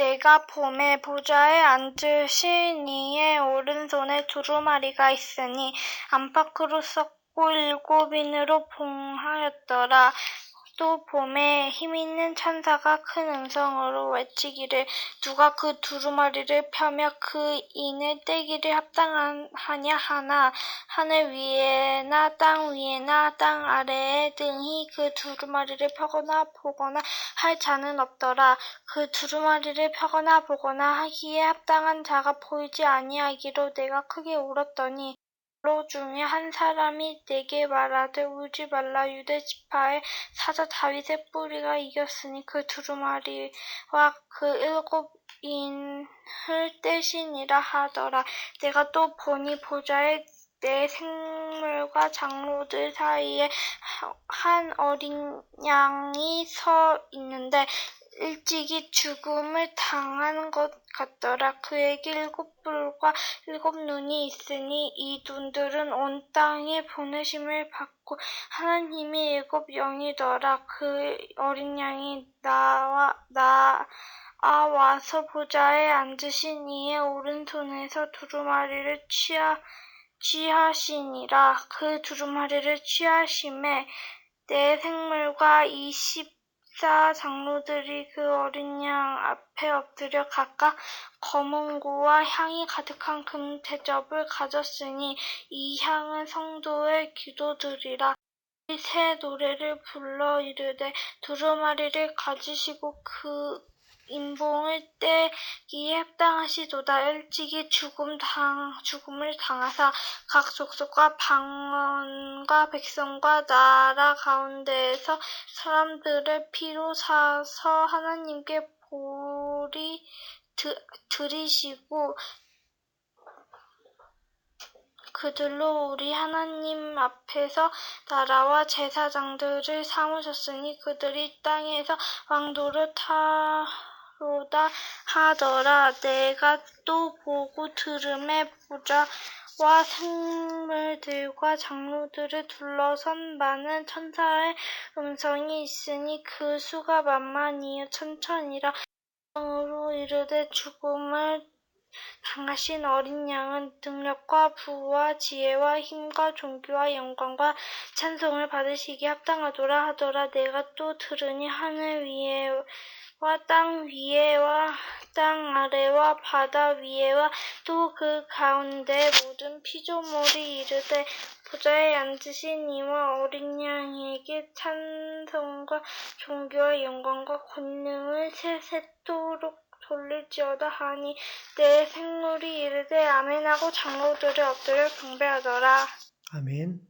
내가 봄에 보좌에 앉으신 이의 오른손에 두루마리가 있으니 안팎으로 썩고 일곱 인으로 봉하였더라. 또 봄에 힘있는 천사가 큰 음성으로 외치기를 누가 그 두루마리를 펴며 그 인을 떼기를 합당하냐 하나 하늘 위에나 땅 위에나 땅 아래에 등이 그 두루마리를 펴거나 보거나 할 자는 없더라. 그 두루마리를 펴거나 보거나 하기에 합당한 자가 보이지 아니하기로 내가 크게 울었더니 로 중에 한 사람이 내게 말하되 울지 말라 유대 지파의 사자 다윗의 뿌리가 이겼으니 그 두루마리와 그 일곱 인을 떼시니라 하더라. 내가 또 보니 보좌에 내 생물과 장로들 사이에 한 어린 양이 서 있는데 일찍이 죽음을 당한 것 같더라. 그에게 일곱 뿔과 일곱 눈이 있으니 이 눈들은 온 땅에 보내심을 받고 하나님의 일곱 영이더라. 그 어린 양이 나와 나 아 와서 보좌에 앉으신 이의 오른손에서 두루마리를 취하 취하시니라. 그 두루마리를 취하심에 내 생물과 이십 사 장로들이 그 어린 양 앞에 엎드려 각각 검은 고와 향이 가득한 금 대접을 가졌으니 이 향은 성도의 기도들이라. 새 노래를 불러 이르되 두루마리를 가지시고 그 인봉을 떼기에 합당하시도다. 일찍이 죽음 당, 죽음을 당하사 각 족속과 방언과 백성과 나라 가운데에서 사람들의 피로 사서 하나님께 보리 드, 드리시고 그들로 우리 하나님 앞에서 나라와 제사장들을 삼으셨으니 그들이 땅에서 왕도를 타 로다 하더라. 내가 또 보고 들음에 보좌와 생물들과 장로들을 둘러선 많은 천사의 음성이 있으니 그 수가 만만이요 천천이라. 으로 이르되 죽음을 당하신 어린 양은 능력과 부와 지혜와 힘과 존귀와 영광과 찬송을 받으시기에 합당하도라 하더라 내가 또 들으니 하늘 위에 와 땅 위에와 땅 아래와 바다 위에와 또 그 가운데 모든 피조물이 이르되 보좌에 앉으신 이와 어린 양에게 찬송과 존귀와 영광과 권능을 세세토록 돌릴지어다 하니 내 생물이 이르되 아멘하고 장로들이 엎드려 경배하더라. 아멘.